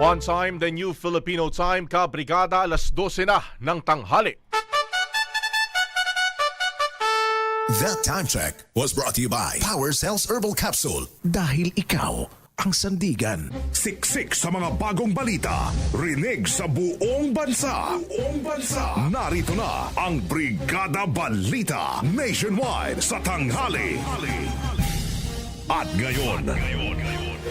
One time, the new Filipino time, Kabrigada, alas 12 na ng tanghali. That time check was brought to you by Power Cells Herbal Capsule. Dahil ikaw ang sandigan. Siksik sa mga bagong balita. Rinig sa buong bansa. Buong bansa. Narito na ang Brigada Balita Nationwide sa tanghali. At ngayon,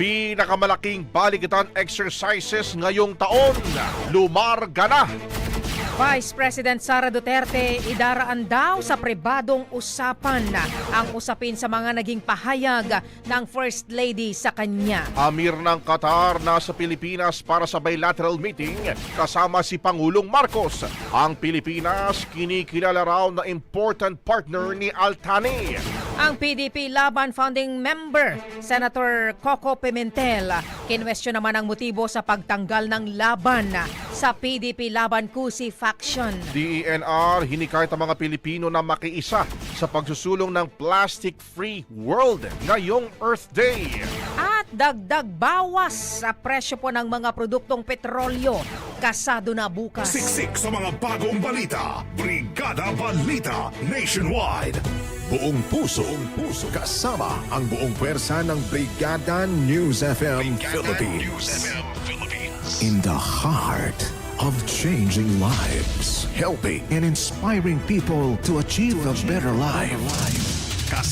Pinakamalaking baligatan exercises ngayong taon. Lumarga na. Vice President Sara Duterte idaraan daw sa pribadong usapan ang usapin sa mga naging pahayag ng First Lady sa kanya. Amir ng Qatar nasa Pilipinas para sa bilateral meeting kasama si Pangulong Marcos. Ang Pilipinas kinikilala raw na important partner ni Altani. Ang PDP Laban founding member, Senator Coco Pimentel, kinwestiyon naman ang motibo sa pagtanggal ng laban sa PDP Laban Kusi faction. DENR hinikayat ang mga Pilipino na makiisa sa pagsusulong ng plastic-free world ngayong Earth Day. At dagdag bawas sa presyo po ng mga produktong petrolyo. Kasado na bukas. Siksik sa mga bagong balita. Brigada Balita Nationwide. Buong puso, buong puso kasama ang buong pwersa ng Brigada News FM Philippines. In the heart of changing lives, helping and inspiring people to achieve a better life.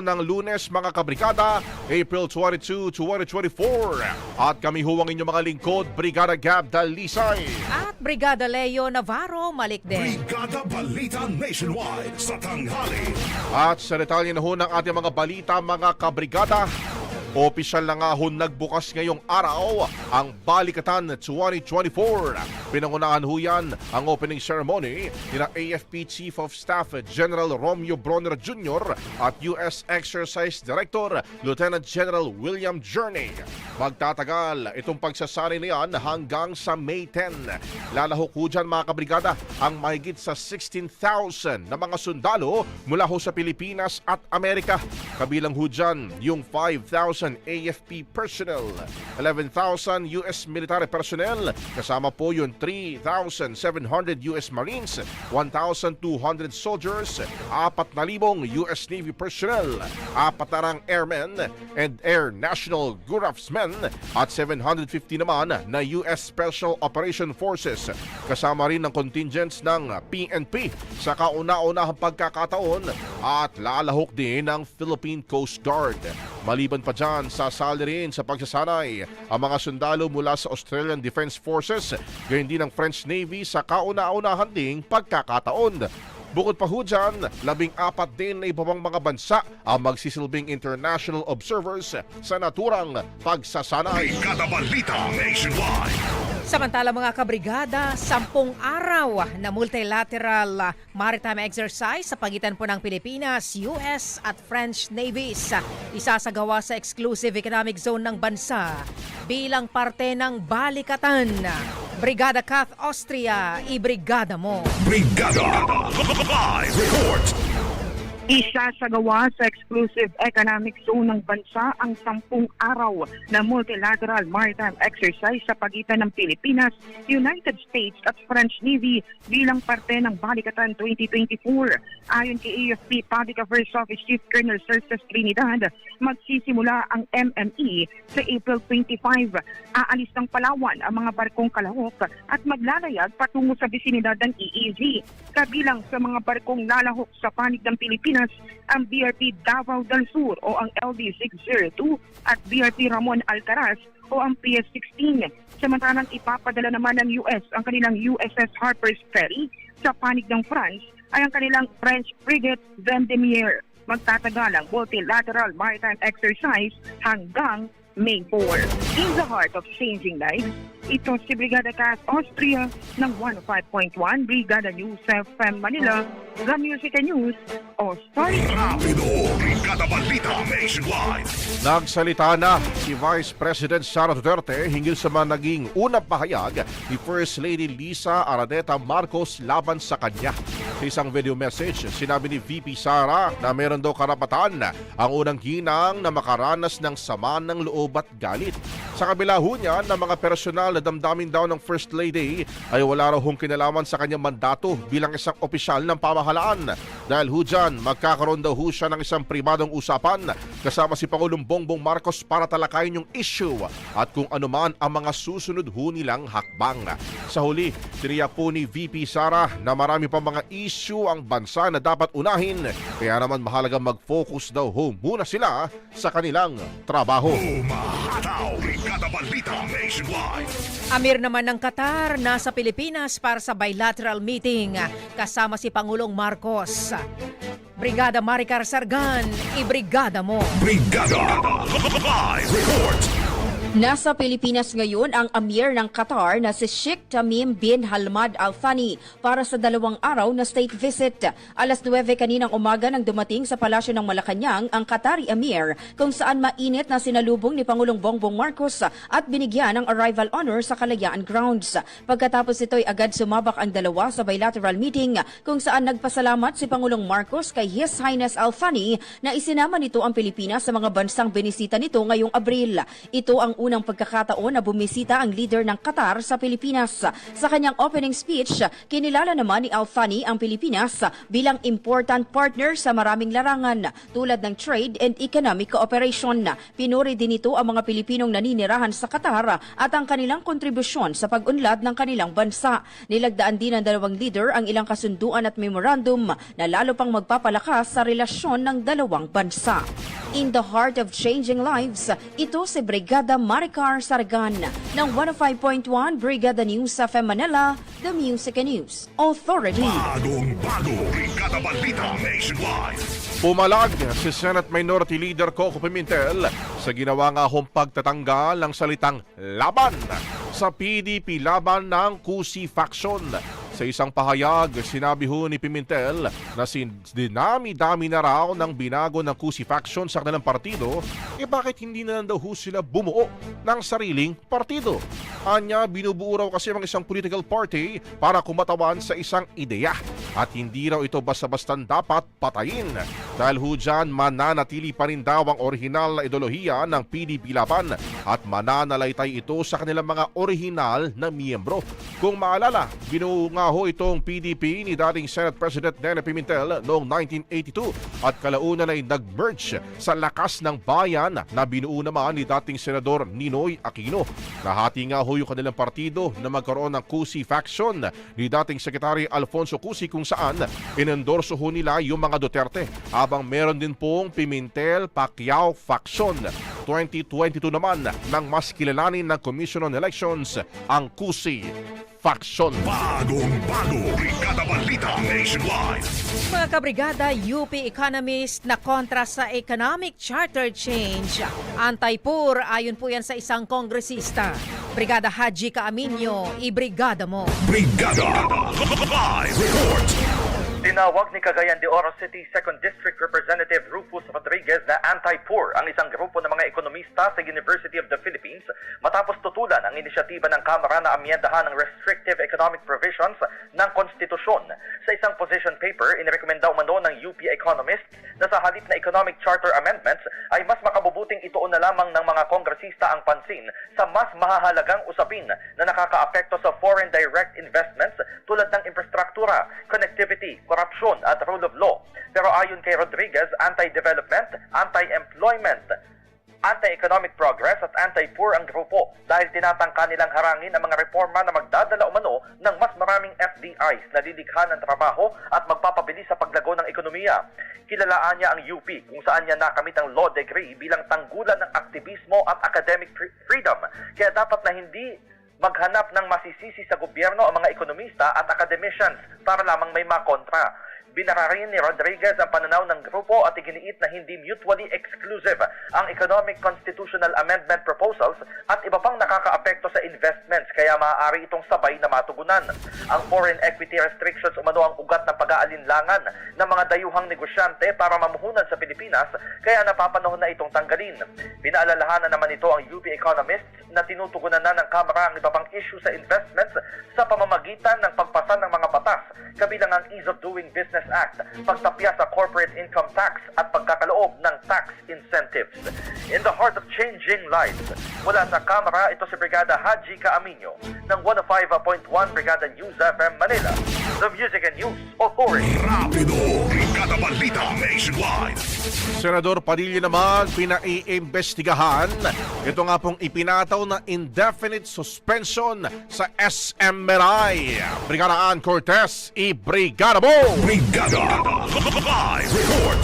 ng lunes mga kabrigada, April 22, 2024. At kami ho ang inyong mga lingkod, Brigada Gab Dalisay. At Brigada Leo Navarro Malikden. Brigada Balita Nationwide sa tanghali. At sa detalye na ho ng ating mga balita mga kabrigada, Opisyal na nga ho nagbukas ngayong araw ang Balikatan 2024. Pinangunahan ho yan ang opening ceremony ni AFP Chief of Staff General Romeo Bronner Jr. at US Exercise Director Lieutenant General William Journey. Magtatagal itong pagsasari na yan hanggang sa May 10. Lalahok ho dyan mga kabrigada ang mahigit sa 16,000 na mga sundalo mula ho sa Pilipinas at Amerika. Kabilang ho dyan yung 5,000 11,000 AFP personnel, 11,000 US military personnel, kasama po yung 3,700 US Marines, 1,200 soldiers, 4,000 US Navy personnel, 4 airmen and Air National Guardsmen at 750 naman na US Special Operation Forces. Kasama rin ng contingents ng PNP sa kauna-unahang pagkakataon at lalahok din ng Philippine Coast Guard. Maliban pa dyan, sasali rin sa pagsasanay ang mga sundalo mula sa Australian Defense Forces, gayon din ng French Navy sa kauna-unahan ding pagkakataon. Bukod pa ho dyan, labing apat din na iba pang mga bansa ang magsisilbing international observers sa naturang pagsasanay. Brigada Balita Nationwide. Samantala mga kabrigada, sampung araw na multilateral uh, maritime exercise sa pagitan po ng Pilipinas, US at French navies isasagawa sa exclusive economic zone ng bansa bilang parte ng balikatan. Brigada Kath Austria, ibrigada mo. Brigada Live Report. Isasagawa sa exclusive economic zone ng bansa ang sampung araw na multilateral maritime exercise sa pagitan ng Pilipinas, United States at French Navy bilang parte ng Balikatan 2024. Ayon kay AFP Public Affairs Office Chief Colonel Cerces Trinidad, magsisimula ang MME sa April 25. Aalis ng Palawan ang mga barkong kalahok at maglalayag patungo sa bisinidad ng EEZ. Kabilang sa mga barkong lalahok sa panig ng Pilipinas, ang BRP Davao del Sur o ang LD-602 at BRP Ramon Alcaraz o ang PS-16. Samantalang ipapadala naman ng US ang kanilang USS Harper's Ferry sa panig ng France ay ang kanilang French frigate Vendemiaire. Magtatagal ang multilateral maritime exercise hanggang May 4. In the heart of changing lives, ito si Brigada Cass Austria ng 105.1 Brigada News FM Manila, The Music News Authority. Rapido. Brigada Balita Nationwide. Nagsalita na si Vice President Sara Duterte hinggil sa mga naging unang pahayag ni First Lady Lisa Araneta Marcos laban sa kanya. Sa isang video message, sinabi ni VP Sara na meron daw karapatan ang unang ginang na makaranas ng sama ng loob at galit. Sa kabila ho niya na mga personal na damdamin daw ng First Lady ay wala raw hong kinalaman sa kanyang mandato bilang isang opisyal ng pamahalaan. Dahil ho dyan, magkakaroon daw ho siya ng isang pribadong usapan kasama si Pangulong Bongbong Marcos para talakayin yung issue at kung ano man ang mga susunod ho nilang hakbang. Sa huli, tiniyak po ni VP Sara na marami pa mga issue ang bansa na dapat unahin kaya naman mahalaga mag-focus daw ho muna sila sa kanilang trabaho. Umahataw. Brigada Balita Nationwide. Amir naman ng Qatar nasa Pilipinas para sa bilateral meeting kasama si Pangulong Marcos. Brigada Maricar Sargan, ibrigada mo. Brigada Live Report. Nasa Pilipinas ngayon ang Amir ng Qatar na si Sheikh Tamim bin Hamad Al Thani para sa dalawang araw na state visit. Alas 9 kaninang umaga nang dumating sa palasyo ng Malacanang ang Qatari Amir kung saan mainit na sinalubong ni Pangulong Bongbong Marcos at binigyan ng arrival honor sa Kalayaan Grounds. Pagkatapos ito'y agad sumabak ang dalawa sa bilateral meeting kung saan nagpasalamat si Pangulong Marcos kay His Highness Al Thani na isinama nito ang Pilipinas sa mga bansang binisita nito ngayong Abril. Ito ang unang pagkakataon na bumisita ang leader ng Qatar sa Pilipinas. Sa kanyang opening speech, kinilala naman ni Al Thani ang Pilipinas bilang important partner sa maraming larangan tulad ng trade and economic cooperation. Pinuri din ito ang mga Pilipinong naninirahan sa Qatar at ang kanilang kontribusyon sa pag-unlad ng kanilang bansa. Nilagdaan din ng dalawang leader ang ilang kasunduan at memorandum na lalo pang magpapalakas sa relasyon ng dalawang bansa. In the heart of changing lives, ito si Brigada Maricar Sargan ng 105.1 Brigada News sa Manila, The Music and News Authority. Bagong bago. Brigada Balita Nationwide. Pumalag si Senate Minority Leader Coco Pimentel sa ginawa nga hong pagtatanggal ng salitang laban sa PDP laban ng Kusi Faction. Sa isang pahayag, sinabi ho ni Pimentel na sin dinami-dami na raw ng binago ng Kusi Faction sa kanilang partido, eh bakit hindi na lang daw ho sila bumuo ng sariling partido? Anya, binubuo raw kasi ang isang political party para kumatawan sa isang ideya. at hindi raw ito basta-bastan dapat patayin. Dahil ho dyan, mananatili pa rin daw ang orihinal na ideolohiya ng PDP Laban at mananalaytay ito sa kanilang mga orihinal na miyembro. Kung maalala, binuo nga ho itong PDP ni dating Senate President Nene Pimentel noong 1982 at kalaunan ay nag-merge sa lakas ng bayan na binuo naman ni dating Senador Ninoy Aquino. Nahati nga ho yung kanilang partido na magkaroon ng Cusi faction ni dating Secretary Alfonso Cusi kung saan inendorso ho nila yung mga Duterte habang meron din pong Pimentel Pacquiao faction. 2022 naman nang mas kilalanin ng Commission on Elections ang Cusi faction. Bagong bago, Brigada Balita Nationwide. Mga kabrigada, UP economist na kontra sa economic charter change. Anti-poor, ayon po yan sa isang kongresista. Brigada Haji Kaaminyo, ibrigada mo. Brigada Live Report. Tinawag ni Cagayan de Oro City 2nd District Representative Rufus Rodriguez na anti-poor ang isang grupo ng mga ekonomista sa University of the Philippines matapos tutulan ang inisyatiba ng Kamara na amyendahan ang restrictive economic provisions ng konstitusyon. Sa isang position paper, inirekomenda umano ng UP economist na sa halip na economic charter amendments ay mas makabubuting ituon na lamang ng mga kongresista ang pansin sa mas mahahalagang usapin na nakakaapekto sa foreign direct investments tulad ng infrastruktura, connectivity, korupsyon at rule of law. Pero ayon kay Rodriguez, anti-development, anti-employment, anti-economic progress at anti-poor ang grupo dahil tinatangka nilang harangin ang mga reforma na magdadala umano ng mas maraming FDIs na lilikha ng trabaho at magpapabilis sa paglago ng ekonomiya. Kilalaan niya ang UP kung saan niya nakamit ang law degree bilang tanggulan ng aktivismo at academic fre- freedom. Kaya dapat na hindi maghanap ng masisisi sa gobyerno ang mga ekonomista at academicians para lamang may makontra. Binararin ni Rodriguez ang pananaw ng grupo at iginiit na hindi mutually exclusive ang economic constitutional amendment proposals at iba pang nakakaapekto sa investments kaya maaari itong sabay na matugunan. Ang foreign equity restrictions umano ang ugat ng pag-aalinlangan ng mga dayuhang negosyante para mamuhunan sa Pilipinas kaya napapanahon na itong tanggalin. Pinaalalahanan naman ito ang UP economists na tinutugunan na ng Kamara ang iba pang issue sa investments sa pamamagitan ng pagpasa ng mga batas kabilang ang Ease of Doing Business Act, pagtapya sa corporate income tax at pagkakaloob ng tax incentives. In the heart of changing lives, mula sa Kamara, ito si Brigada Haji Kaaminyo ng 105.1 Brigada News FM Manila, the Music and News Authority. Rapido, Brigada Balita Nationwide. Senador Padilla naman pinaiimbestigahan. Ito nga pong ipinataw na indefinite suspension sa SMRI. Brigada Ann Cortez, i-brigada mo! Brigada Live Report.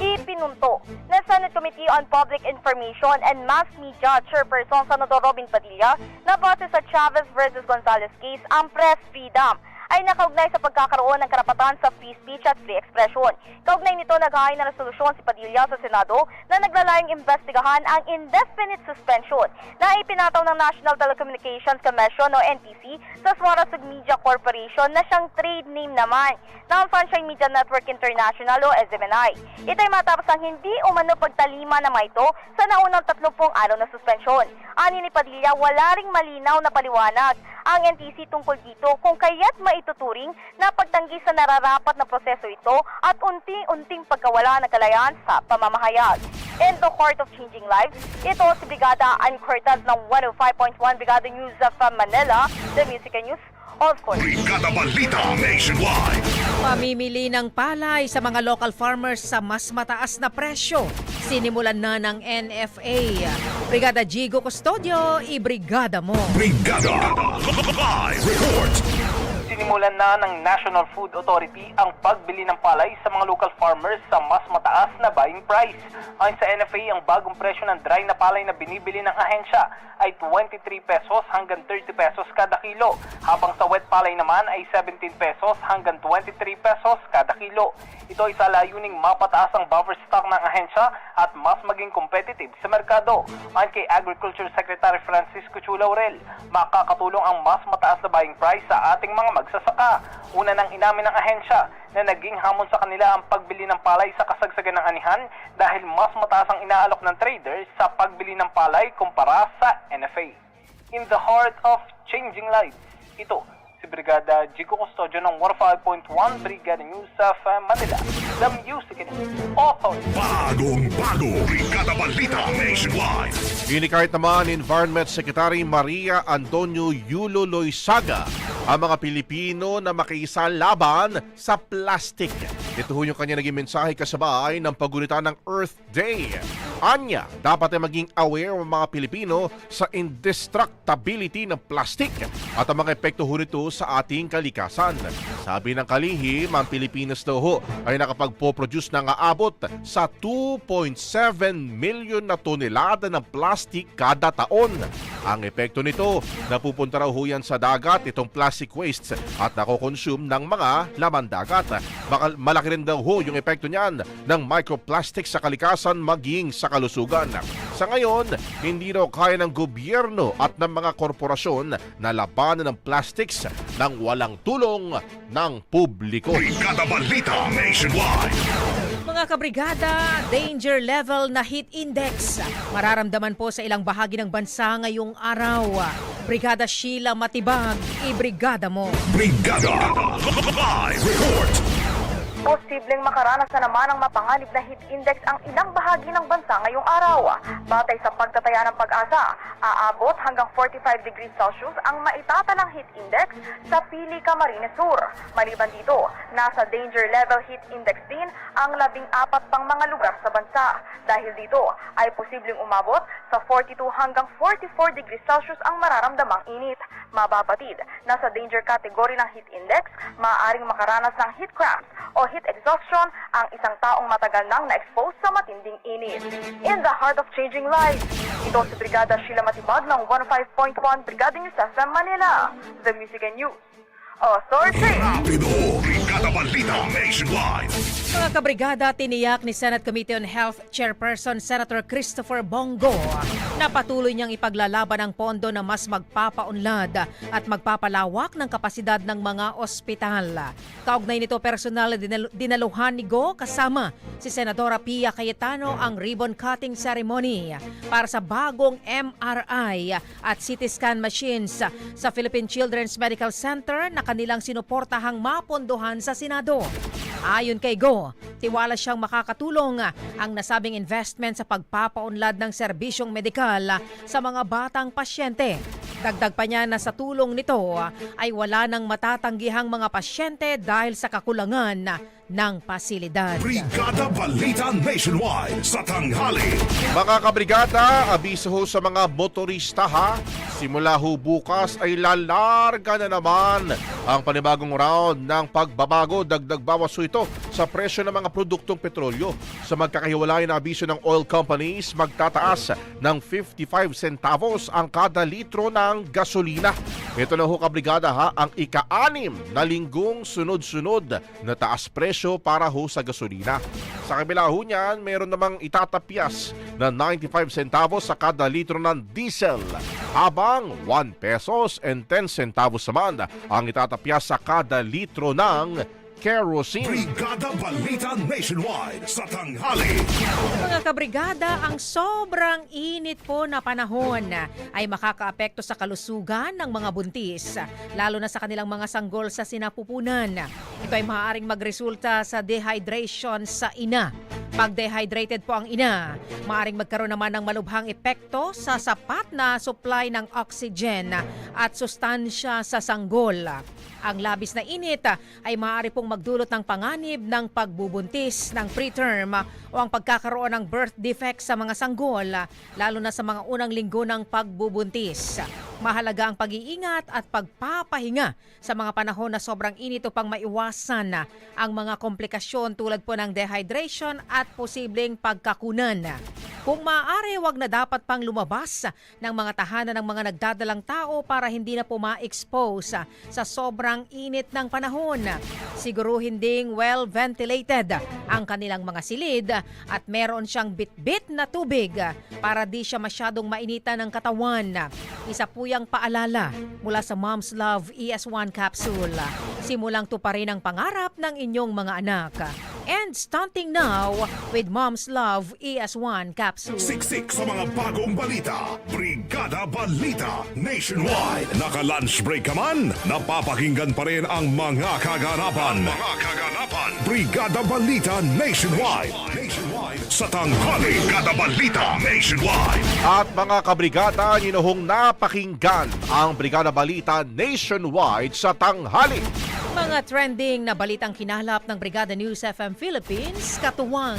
ipinunto ng Senate Committee on Public Information and Mass Media Chairperson Senador Robin Padilla na base sa Chavez versus Gonzalez case ang press freedom ay nakaugnay sa pagkakaroon ng karapatan sa free speech at free expression. Kaugnay nito naghahay ng resolusyon si Padilla sa Senado na naglalayong investigahan ang indefinite suspension na ipinataw ng National Telecommunications Commission o NTC sa Suarez Media Corporation na siyang trade name naman ng Sunshine Media Network International o SMNI. Ito ay matapos ang hindi umano pagtalima na ito sa naunang 30 araw na suspensyon. Ani ni Padilla, wala ring malinaw na paliwanag ang NTC tungkol dito kung kaya't maituturing na pagtanggi sa nararapat na proseso ito at unti-unting pagkawala ng kalayaan sa pamamahayag. In the heart of changing lives, ito si Brigada Ann Cortez ng 105.1 Brigada News of Manila, the Music News of course. Brigada Balita Nationwide. Pamimili ng palay sa mga local farmers sa mas mataas na presyo. Sinimulan na ng NFA. Brigada Jigo Custodio, ibrigada mo. Brigada Live Report. Sinimulan na ng National Food Authority ang pagbili ng palay sa mga local farmers sa mas mataas na buying price. Ayon sa NFA, ang bagong presyo ng dry na palay na binibili ng ahensya ay 23 pesos hanggang 30 pesos kada kilo, habang sa wet palay naman ay 17 pesos hanggang 23 pesos kada kilo. Ito ay sa layuning mapataas ang buffer stock ng ahensya at mas maging competitive sa merkado. Ayon kay Agriculture Secretary Francisco Chulaurel, makakatulong ang mas mataas na buying price sa ating mga magsasaka. Una nang inamin ng ahensya na naging hamon sa kanila ang pagbili ng palay sa kasagsagan ng anihan dahil mas mataas ang inaalok ng traders sa pagbili ng palay kumpara sa NFA. In the heart of changing lives, ito si Brigada Jico Custodio ng 105.1 Brigada News uh, Manila. The Music and Authority. Bagong bago, Brigada Balita Nationwide. Inikahit naman Environment Secretary Maria Antonio Yulo Loisaga ang mga Pilipino na makiisa laban sa plastic. Ito ho yung kanya naging mensahe kasabay ng paggunita ng Earth Day. Anya, dapat ay maging aware ang mga Pilipino sa indestructibility ng plastic at ang mga epekto ho nito sa ating kalikasan. Sabi ng kalihim, ang Pilipinas daw ho ay nakapagpo-produce ng aabot sa 2.7 million na tonelada ng plastic kada taon. Ang epekto nito, napupunta raw ho yan sa dagat itong plastic waste at nakokonsume ng mga laman dagat. Malaki rin daw ho yung epekto niyan ng microplastic sa kalikasan maging sa kalusugan. Sa ngayon, hindi raw kaya ng gobyerno at ng mga korporasyon na labanan ng plastics nang walang tulong ng publiko. Brigada Balita Nationwide. Mga kabrigada, danger level na heat index. Mararamdaman po sa ilang bahagi ng bansa ngayong araw. Brigada Sheila Matibag, ibrigada mo. Brigada Live Report. Posibleng makaranas na naman ng mapanganib na heat index ang ilang bahagi ng bansa ngayong araw. Batay sa pagtataya ng pag-asa, aabot hanggang 45 degrees Celsius ang maitatalang heat index sa Pili, Camarines Sur. Maliban dito, nasa danger level heat index din ang labing apat pang mga lugar sa bansa. Dahil dito ay posibleng umabot sa 42 hanggang 44 degrees Celsius ang mararamdamang init. Mababatid, nasa danger category ng heat index, maaaring makaranas ng heat cramps o heat exhaustion ang isang taong matagal nang na-expose sa matinding init. In the heart of changing lives, ito si Brigada Sheila Matibag ng 105.1 Brigada News FM Manila. The Music and News. Authority! Rapido, Brigada Balita Nationwide. Mga kabrigada, tiniyak ni Senate Committee on Health Chairperson Senator Christopher Bongo na patuloy niyang ipaglalaban ang pondo na mas magpapaunlad at magpapalawak ng kapasidad ng mga ospital. Kaugnay nito personal na dinal- dinaluhan ni Go kasama si Senadora Pia Cayetano ang ribbon cutting ceremony para sa bagong MRI at CT scan machines sa Philippine Children's Medical Center na kanilang sinuportahang mapondohan sa Senado. Ayon kay Go, tiwala siyang makakatulong ang nasabing investment sa pagpapaunlad ng serbisyong medikal sa mga batang pasyente. Dagdag pa niya na sa tulong nito ay wala nang matatanggihang mga pasyente dahil sa kakulangan ng pasilidad. Brigada Balita Nationwide sa tanghali. Mga kabrigada, abiso ho sa mga motorista ha. Simula ho bukas ay lalarga na naman ang panibagong round ng pagbabago. Dagdag bawas ho ito sa presyo ng mga produktong petrolyo. Sa magkakahiwalay na abiso ng oil companies, magtataas ng 55 centavos ang kada litro ng gasolina. Ito na ho kabrigada ha, ang ika-anim na linggong sunod-sunod na taas presyo para ho sa gasolina. Sa kabila ho niyan, meron namang itatapyas na 95 centavos sa kada litro ng diesel. Habang 1 pesos and 10 centavos naman ang itatapyas sa kada litro ng kerosene. Brigada Balita Nationwide sa tanghali. Mga kabrigada, ang sobrang init po na panahon ay makakaapekto sa kalusugan ng mga buntis, lalo na sa kanilang mga sanggol sa sinapupunan. Ito ay maaaring magresulta sa dehydration sa ina. Pag dehydrated po ang ina, maaaring magkaroon naman ng malubhang epekto sa sapat na supply ng oxygen at sustansya sa sanggol. Ang labis na init ay maaari pong magdulot ng panganib ng pagbubuntis ng preterm o ang pagkakaroon ng birth defect sa mga sanggol, lalo na sa mga unang linggo ng pagbubuntis. Mahalaga ang pag-iingat at pagpapahinga sa mga panahon na sobrang init upang maiwasan ang mga komplikasyon tulad po ng dehydration at posibleng pagkakunan. Kung maaari, wag na dapat pang lumabas ng mga tahanan ng mga nagdadalang tao para hindi na po ma-expose sa sobrang init ng panahon. Siguruhin ding well-ventilated ang kanilang mga silid at meron siyang bit-bit na tubig para di siya masyadong mainitan ng katawan. Isa po yung paalala mula sa Mom's Love ES1 capsule. Simulang tuparin ang pangarap ng inyong mga anak. and stunting now with Mom's Love ES1 capsule. Siksik sa mga bagong balita. Brigada Balita Nationwide. Naka-lunch break ka man, napapakinggan pa rin ang mga kaganapan. mga kaganapan. Brigada Balita Nationwide. Nationwide. Sa tanghali, Brigada Balita Nationwide. At mga kabrigada, ninuhong napakinggan ang Brigada Balita nationwide sa tanghali. Mga trending na balitang kinalap ng Brigada News FM Philippines, katuwang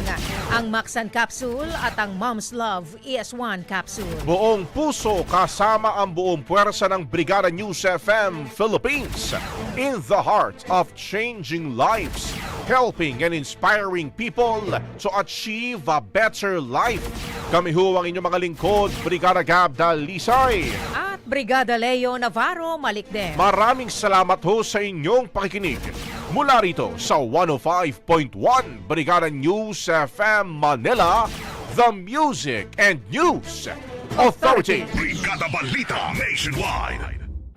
ang Maxan Capsule at ang Mom's Love ES1 Capsule. Buong puso kasama ang buong puwersa ng Brigada News FM Philippines in the heart of changing lives, helping and inspiring people to achieve a better life. Kami ho ang inyong mga lingkod, Brigada Gab Dalisay. At Brigada Leo Navarro Malikden. Maraming salamat ho sa inyong pakikinig. Mula rito sa 105.1 Brigada News FM Manila, the Music and News Authority. Brigada Balita Nationwide.